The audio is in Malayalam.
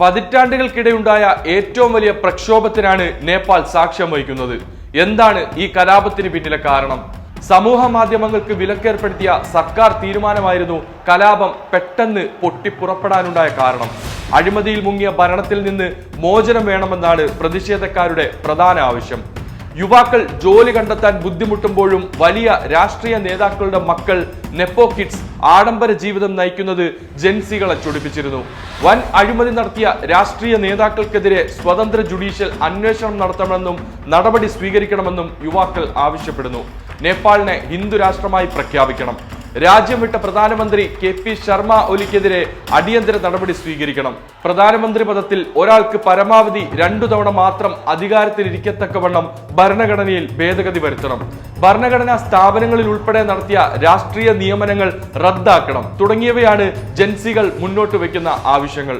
പതിറ്റാണ്ടുകൾക്കിടെയുണ്ടായ ഏറ്റവും വലിയ പ്രക്ഷോഭത്തിനാണ് നേപ്പാൾ സാക്ഷ്യം വഹിക്കുന്നത്. എന്താണ് ഈ കലാപത്തിന് പിന്നിലെ കാരണം? സമൂഹ മാധ്യമങ്ങൾക്ക് വിലക്കേർപ്പെടുത്തിയ സർക്കാർ തീരുമാനമായിരുന്നു കലാപം പെട്ടെന്ന് പൊട്ടിപ്പുറപ്പെടാനുണ്ടായ കാരണം. അഴിമതിയിൽ മുങ്ങിയ ഭരണത്തിൽ നിന്ന് മോചനം വേണമെന്നാണ് പ്രതിഷേധക്കാരുടെ പ്രധാന ആവശ്യം. യുവാക്കൾ ജോലി കണ്ടെത്താൻ ബുദ്ധിമുട്ടുമ്പോഴും വലിയ രാഷ്ട്രീയ നേതാക്കളുടെ മക്കൾ നെപ്പോ കിഡ്സ് ആഡംബര ജീവിതം നയിക്കുന്നത് ജൻസികളെ ചൊടിപ്പിച്ചിരുന്നു. വൻ അഴിമതി നടത്തിയ രാഷ്ട്രീയ നേതാക്കൾക്കെതിരെ സ്വതന്ത്ര ജുഡീഷ്യൽ അന്വേഷണം നടത്തണമെന്നും നടപടി സ്വീകരിക്കണമെന്നും യുവാക്കൾ ആവശ്യപ്പെടുന്നു. നേപ്പാളിനെ ഹിന്ദു രാഷ്ട്രമായി പ്രഖ്യാപിക്കണം. രാജ്യം വിട്ട പ്രധാനമന്ത്രി കെ പി ശർമ്മ ഒലിക്കെതിരെ അടിയന്തര നടപടി സ്വീകരിക്കണം. പ്രധാനമന്ത്രി പദത്തിൽ ഒരാൾക്ക് പരമാവധി രണ്ടു തവണ മാത്രം അധികാരത്തിലിരിക്കത്തക്കവണ്ണം ഭരണഘടനയിൽ ഭേദഗതി വരുത്തണം. ഭരണഘടനാ സ്ഥാപനങ്ങളിൽ ഉൾപ്പെടെ നടത്തിയ രാഷ്ട്രീയ നിയമനങ്ങൾ റദ്ദാക്കണം. തുടങ്ങിയവയാണ് ജൻസികൾ മുന്നോട്ട് വയ്ക്കുന്ന ആവശ്യങ്ങൾ.